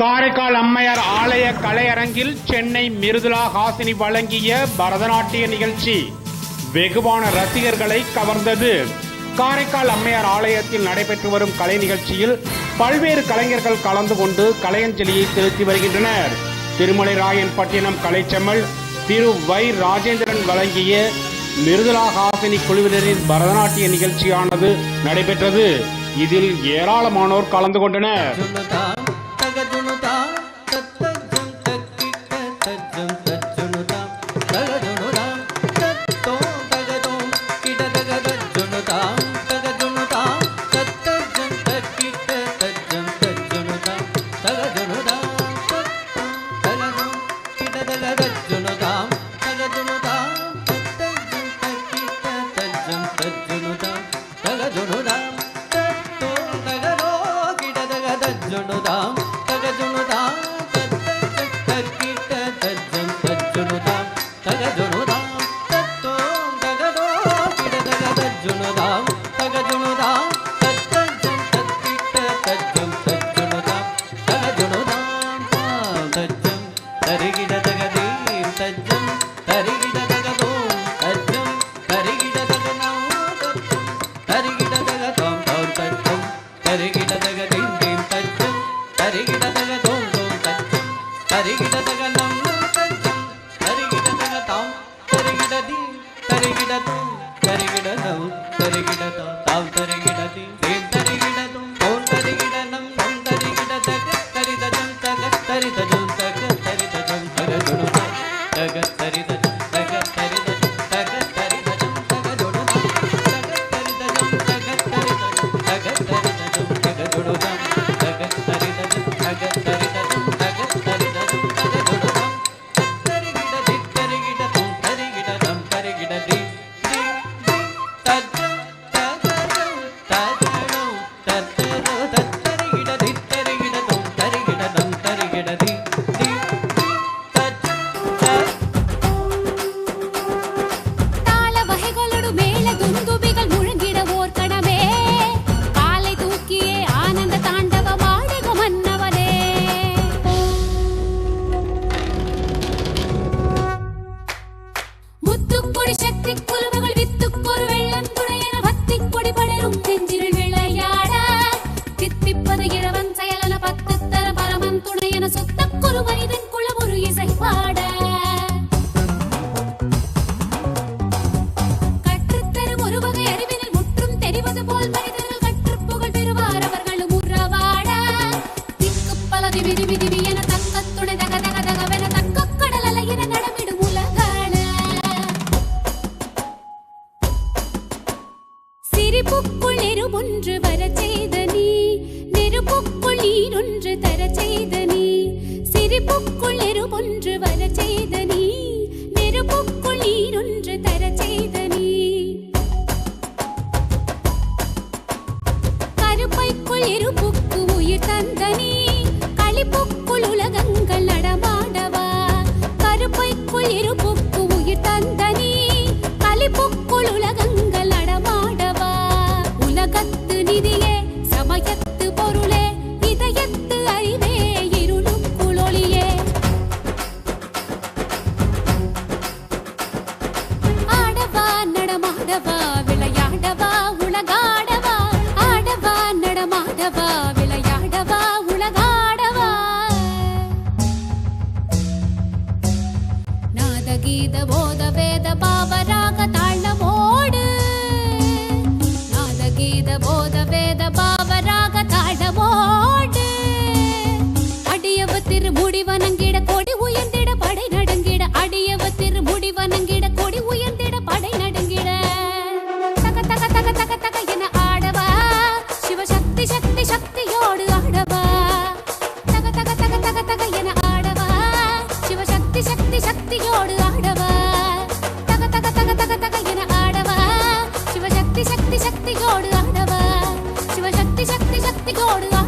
காரைக்கால் அம்மையார் ஆலய கலையரங்கில் சென்னை மிருதுலா ஹாசினி வழங்கிய பரதநாட்டிய நிகழ்ச்சி வெகுவான ரசிகர்களை கவர்ந்தது. காரைக்கால் அம்மையார் ஆலயத்தில் நடைபெற்று வரும் கலை நிகழ்ச்சியில் பல்வேறு கலைஞர்கள் கலந்து கொண்டு கலையஞ்சலியை செலுத்தி வருகின்றனர். திருமலை ராயன் பட்டினம் கலைச்செம்மல் திரு வை ராஜேந்திரன் வழங்கிய மிருதுலா ஹாசினி குழுவினரின் பரதநாட்டிய நிகழ்ச்சியானது நடைபெற்றது. இதில் ஏராளமானோர் கலந்து கொண்டனர். తరిగిడ తరిగిడది తరిగిడదు తరిగి பக்தி பலரும் முற்றும் தெரிவது போல் மனிதர்கள் கற்று புகழ் பெறுவார். அவர்களும் நெருப்புக்குள் நெருபொன்று வரச் செய்த நீ நெருப்புக்குள் நீரொன்று தரச் செய்த நீ சிரிப்புக்குள் நெருபொன்று வரச் செய்த கருப்பைக்குள் எருப்புக்கு உயிர் தந்த நீ உலகங்கள் நடமாடவா? கருப்பைக்குள் எருப்புக்கு கீத போத வேத பாவராக தாழ ஓடு. நாத கீத போத வேத பா ਜੱਤ ਗੋੜਨਾ